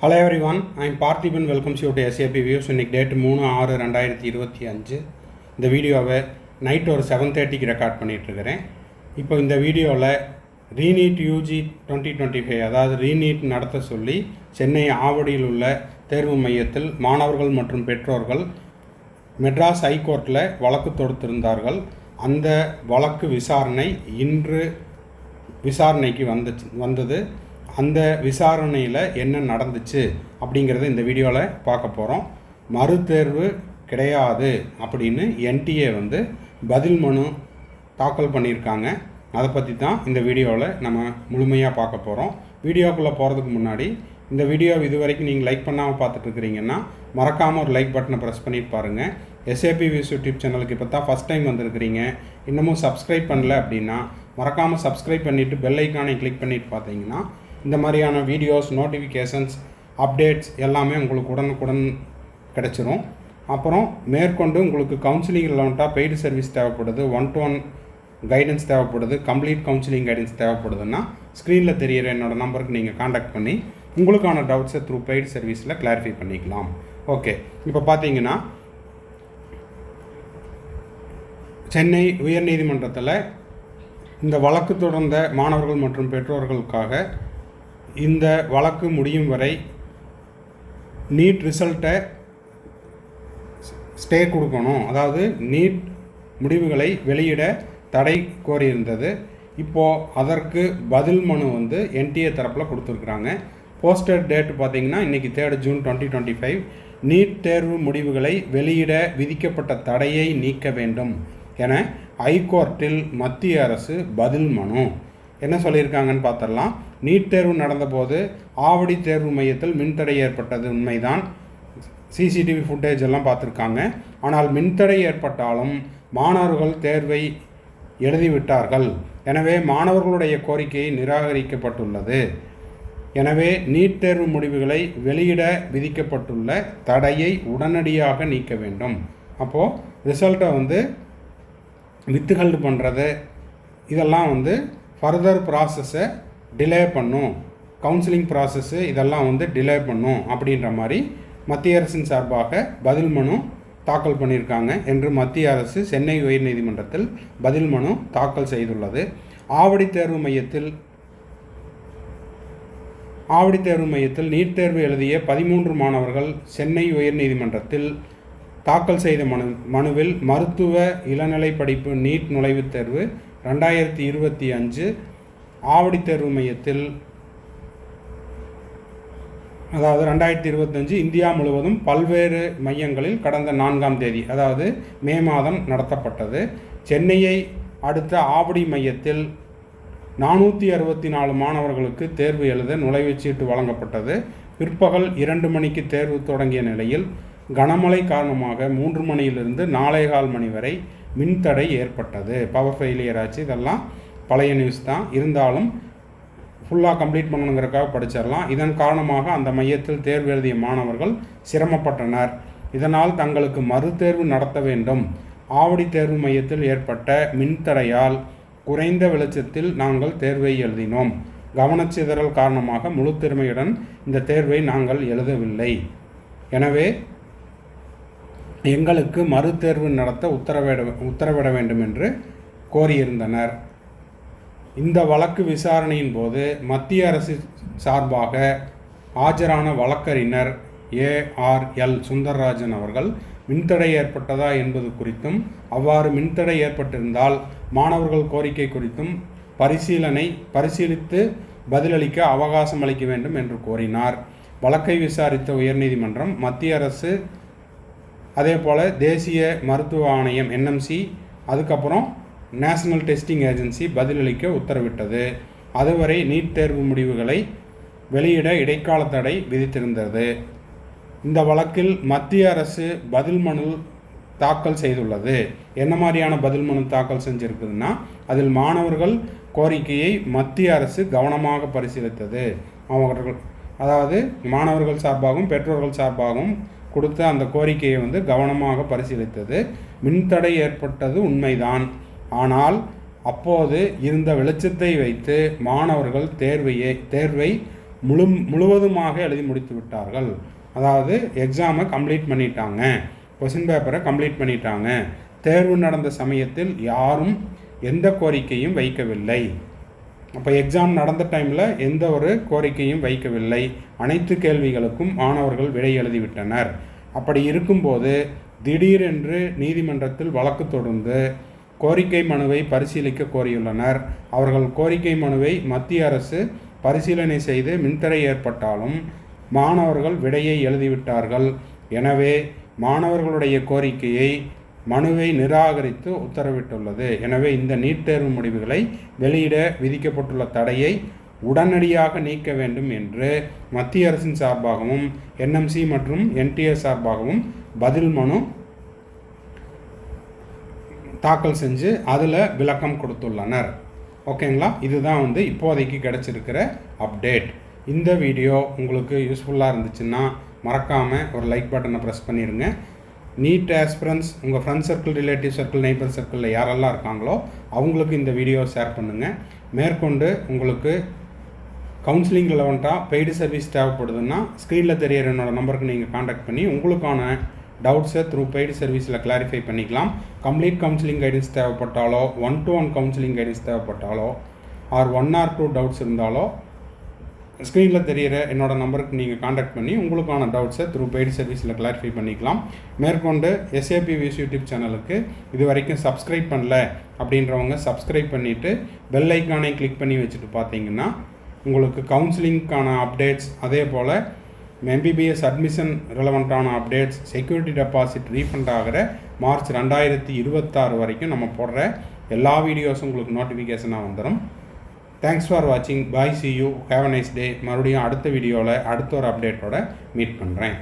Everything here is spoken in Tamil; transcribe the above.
Hello everyone I'm Parthiban welcomes you to SAP views இன்றைக்கி டேட் மூணு ஆறு ரெண்டாயிரத்தி இருபத்தி அஞ்சு. இந்த வீடியோவை நைட் ஒரு செவன் தேர்ட்டிக்கு ரெக்கார்ட் பண்ணிகிட்ருக்கிறேன் இப்போ இந்த வீடியோவில் re NEET UG twenty twenty five அதாவது ரீநீட் நடத்த சொல்லி சென்னை ஆவடியில் உள்ள தேர்வு மையத்தில் மாணவர்கள் மற்றும் பெற்றோர்கள் மெட்ராஸ் ஹைகோர்ட்டில் வழக்கு தொடுத்திருந்தார்கள். அந்த வழக்கு விசாரணை இன்று விசாரணைக்கு வந்துச்சு வந்தது. அந்த விசாரணையில் என்ன நடந்துச்சு அப்படிங்கிறத இந்த வீடியோவில் பார்க்க போகிறோம் மறுதேர்வு கிடையாது அப்படின்னு என்டிஏ வந்து பதில் மனு தாக்கல் பண்ணியிருக்காங்க. அதை பற்றி தான் இந்த வீடியோவில் நம்ம முழுமையாக பார்க்க போகிறோம் வீடியோக்குள்ளே போகிறதுக்கு முன்னாடி இந்த வீடியோ இது வரைக்கும் நீங்கள் லைக் பண்ணாமல் பார்த்துட்டு இருக்கிறீங்கன்னா மறக்காமல் ஒரு லைக் பட்டனை ப்ரெஸ் பண்ணிட்டு பாருங்கள் எஸ்ஏபி வியூஸ் யூடியூப் சேனலுக்கு இப்போ தான் ஃபஸ்ட் டைம் வந்திருக்கிறீங்க. இன்னமும் சப்ஸ்கிரைப் பண்ணல அப்படின்னா மறக்காமல் சப்ஸ்கிரைப் பண்ணிவிட்டு பெல் ஐக்கானை கிளிக் பண்ணிவிட்டு பார்த்தீங்கன்னா இந்த மாதிரியான வீடியோஸ் நோட்டிஃபிகேஷன்ஸ் அப்டேட்ஸ் எல்லாமே உங்களுக்கு உடனுக்குடன் கிடச்சிரும். அப்புறம் மேற்கொண்டு உங்களுக்கு கவுன்சிலிங் ரிலவெண்ட்டாக பெய்டு சர்வீஸ் தேவைப்படுது ஒன் டு ஒன் கைடன்ஸ் தேவைப்படுது கம்ப்ளீட் கவுன்சிலிங் கைடன்ஸ் தேவைப்படுதுன்னா ஸ்க்ரீனில் தெரியிற என்னோடய நம்பருக்கு நீங்கள் காண்டாக்ட் பண்ணி உங்களுக்கான டவுட்ஸை த்ரூ பெய்டு சர்வீஸில் கிளாரிஃபை பண்ணிக்கலாம். ஓகே இப்போ பார்த்தீங்கன்னா சென்னை உயர்நீதிமன்றத்தில் இந்த வழக்கு தொடர்ந்த மாணவர்கள் மற்றும் பெற்றோர்களுக்காக இந்த வழக்கு முடியும் வரை நீட் ரிசல்ட்டை ஸ்டே கொடுக்கணும். அதாவது நீட் முடிவுகளை வெளியிட தடை கோரியிருந்தது. இப்போது அதற்கு பதில் மனு வந்து என்டிஏ தரப்பில் கொடுத்துருக்குறாங்க. போஸ்டர் டேட் பார்த்தீங்கன்னா இன்றைக்கி third June twenty twenty five NEET தேர்வு முடிவுகளை வெளியிட விதிக்கப்பட்ட தடையை நீக்க வேண்டும் என ஹைகோர்ட்டில் மத்திய அரசு பதில் மனு. என்ன சொல்லியிருக்காங்கன்னு பார்த்துடலாம். நீட் தேர்வு நடந்தபோது ஆவடி தேர்வு மையத்தில் மின்தடை ஏற்பட்டது உண்மைதான். சிசிடிவி ஃபுட்டேஜ் எல்லாம் பார்த்துருக்காங்க. ஆனால் மின்தடை ஏற்பட்டாலும் மாணவர்கள் தேர்வை எழுதிவிட்டார்கள். எனவே மாணவர்களுடைய கோரிக்கை நிராகரிக்கப்பட்டுள்ளது. எனவே நீட் தேர்வு முடிவுகளை வெளியிட விதிக்கப்பட்டுள்ள தடையை உடனடியாக நீக்க வேண்டும். அப்போது ரிசல்ட்டை வந்து வித்துகல்டு பண்ணுறது இதெல்லாம் வந்து ஃபர்தர் ப்ராசஸை டிலே பண்ணும். கவுன்சிலிங் ப்ராசஸ்ஸு இதெல்லாம் வந்து டிலே பண்ணும் அப்படின்ற மாதிரி மத்திய அரசின் சார்பாக பதில் மனு தாக்கல் பண்ணியிருக்காங்க என்று மத்திய அரசு சென்னை உயர்நீதிமன்றத்தில் பதில் மனு தாக்கல் செய்துள்ளது. ஆவடி தேர்வு மையத்தில் ஆவடி தேர்வு மையத்தில் நீட் தேர்வு எழுதிய பதிமூன்று மாணவர்கள் சென்னை உயர்நீதிமன்றத்தில் தாக்கல் செய்த மனு மனுவில் மருத்துவ இளநிலை படிப்பு நீட் நுழைவுத் தேர்வு ரெண்டாயிரத்தி இருபத்தி அஞ்சு ஆவடி தேர்வு மையத்தில் அதாவது ரெண்டாயிரத்தி இருபத்தஞ்சு இந்தியா முழுவதும் பல்வேறு மையங்களில் கடந்த நான்காம் தேதி அதாவது மே மாதம் நடத்தப்பட்டது. சென்னையை அடுத்த ஆவடி மையத்தில் நானூற்றி அறுபத்தி நாலு மாணவர்களுக்கு தேர்வு எழுத நுழைவுச்சீட்டு வழங்கப்பட்டது. பிற்பகல் இரண்டு மணிக்கு தேர்வு தொடங்கிய நிலையில் கனமழை காரணமாக மூன்று மணியிலிருந்து நாலேகால் மணி வரை மின்தடை ஏற்பட்டது. பவர் ஃபெயிலியர் ஆச்சு இதெல்லாம் பழைய நியூஸ் தான். இருந்தாலும் ஃபுல்லாக கம்ப்ளீட் பண்ணணுங்கிறக்காக படிச்சிடலாம். இதன் காரணமாக அந்த மையத்தில் தேர்வு எழுதிய மாணவர்கள் சிரமப்பட்டனர். இதனால் தங்களுக்கு மறுதேர்வு நடத்த வேண்டும். ஆவடி தேர்வு மையத்தில் ஏற்பட்ட மின்தடையால் குறைந்த வெளிச்சத்தில் நாங்கள் தேர்வை எழுதினோம். கவனச்சிதறல் காரணமாக முழு திறமையுடன் இந்த தேர்வை நாங்கள் எழுதவில்லை. எனவே எங்களுக்கு மறுதேர்வு நடத்த உத்தரவிட உத்தரவிட வேண்டும் என்று கோரியிருந்தனர். இந்த வழக்கு விசாரணையின் போது மத்திய அரசு சார்பாக ஆஜரான வழக்கறிஞர் ஏஆர்எல் சுந்தரராஜன் அவர்கள் மின்தடை ஏற்பட்டதா என்பது குறித்தும் அவ்வாறு மின்தடை ஏற்பட்டிருந்தால் மாணவர்கள் கோரிக்கை குறித்தும் பரிசீலனை பரிசீலித்து பதிலளிக்க அவகாசம் அளிக்க வேண்டும் என்று கோரினார். வழக்கை விசாரித்த உயர்நீதிமன்றம் மத்திய அரசு அதே போல் தேசிய மருத்துவ ஆணையம் என்எம்சி அதுக்கப்புறம் நேஷனல் டெஸ்டிங் ஏஜென்சி பதிலளிக்க உத்தரவிட்டது. அதுவரை நீட் தேர்வு முடிவுகளை வெளியிட இடைக்கால தடை விதித்திருந்தது. இந்த வழக்கில் மத்திய அரசு பதில் மனு தாக்கல் செய்துள்ளது. என்ன மாதிரியான பதில் மனு தாக்கல் செஞ்சுருக்குதுன்னா அதில் மாணவர்கள் கோரிக்கையை மத்திய அரசு கவனமாக பரிசீலித்தது. அவர்கள் அதாவது மாணவர்கள் சார்பாகவும் பெற்றோர்கள் சார்பாகவும் கொடுத்த அந்த கோரிக்கையை வந்து கவனமாக பரிசீலித்தது. மின்தடை ஏற்பட்டது உண்மைதான். ஆனால் அப்போது இருந்த வெளிச்சத்தை வைத்து மாணவர்கள் தேர்வையை தேர்வை முழு முழுவதுமாக எழுதி முடித்து விட்டார்கள். அதாவது எக்ஸாமை கம்ப்ளீட் பண்ணிட்டாங்க. கொஷின் பேப்பரை கம்ப்ளீட் பண்ணிட்டாங்க. தேர்வு நடந்த சமயத்தில் யாரும் எந்த கோரிக்கையும் வைக்கவில்லை. அப்போ எக்ஸாம் நடந்த டைமில் எந்த ஒரு கோரிக்கையும் வைக்கவில்லை. அனைத்து கேள்விகளுக்கும் மாணவர்கள் விடை எழுதிவிட்டனர் அப்படி இருக்கும்போது திடீரென்று நீதிமன்றத்தில் வழக்கு தொடர்ந்து கோரிக்கை மனுவை பரிசீலிக்க கோரியுள்ளனர். அவர்கள் கோரிக்கை மனுவை மத்திய அரசு பரிசீலனை செய்து மின்தடை ஏற்பட்டாலும் மாணவர்கள் விடையை எழுதிவிட்டார்கள். எனவே மாணவர்களுடைய கோரிக்கையை மனுவை நிராகரித்து உத்தரவிட்டுள்ளது. எனவே இந்த நீட் தேர்வு முடிவுகளை வெளியிட விதிக்கப்பட்டுள்ள தடையை உடனடியாக நீக்க வேண்டும் என்று மத்திய அரசின் சார்பாகவும் என்எம்சி மற்றும் என்டிஏ சார்பாகவும் பதில் மனு தாக்கல் செஞ்சு அதில் விளக்கம் கொடுத்துள்ளனர். ஓகேங்களா? இதுதான் வந்து இப்போதைக்கு கிடச்சிருக்கிற அப்டேட். இந்த வீடியோ உங்களுக்கு யூஸ்ஃபுல்லாக இருந்துச்சுன்னா மறக்காமல் ஒரு லைக் பட்டனை ப்ரெஸ் பண்ணிடுங்க நீட் ஆஸ்பிரன்ஸ் உங்கள் friend circle relative circle neighbour சர்க்கிளில் யாரெல்லாம் இருக்காங்களோ அவங்களுக்கு இந்த வீடியோ ஷேர் பண்ணுங்கள் மேற்கொண்டு உங்களுக்கு கவுன்சிலிங் ரிலவெண்ட்டாக பெய்டு சர்வீஸ் தேவைப்படுதுன்னா ஸ்க்ரீனில் தெரியற என்னோடய நம்பருக்கு நீங்கள் காண்டாக்ட் பண்ணி உங்களுக்கான டவுட்ஸை த்ரூ பெய்டு சர்வீஸில் கிளாரிஃபை பண்ணிக்கலாம். Complete counselling guidance தேவைப்பட்டாலோ one to one counselling guidance தேவைப்பட்டாலோ or one or two doubts இருந்தாலோ ஸ்க்ரீனில் தெரிகிற என்னோட நம்பருக்கு நீங்கள் காண்டாக்ட் பண்ணி உங்களுக்கான டவுட்ஸை த்ரூ பெய்டு சர்வீஸில் கிளாரிஃபை பண்ணிக்கலாம். மேற்கொண்டு எஸ்ஏபி விஸ் யூடியூப் சேனலுக்கு இது வரைக்கும் சப்ஸ்கிரைப் பண்ணல அப்படின்றவங்க சப்ஸ்கிரைப் பண்ணிவிட்டு பெல் ஐக்கானை கிளிக் பண்ணி வச்சுட்டு பார்த்தீங்கன்னா உங்களுக்கு கவுன்சிலிங்க்கான அப்டேட்ஸ் அதே போல் எம்பிபிஎஸ் அட்மிஷன் ரிலவெண்ட்டான அப்டேட்ஸ் செக்யூரிட்டி டெபாசிட் ரீஃபண்ட் ஆகிற மார்ச் ரெண்டாயிரத்தி இருபத்தாறு வரைக்கும் நம்ம போடுற எல்லா வீடியோஸும் உங்களுக்கு நோட்டிஃபிகேஷனாக வந்துடும் தேங்க்ஸ் ஃபார் வாட்சிங் bye see you have nice day மறுபடியும் அடுத்த வீடியோவில் அடுத்த ஒரு அப்டேட்டோட மீட் பண்ணுறேன்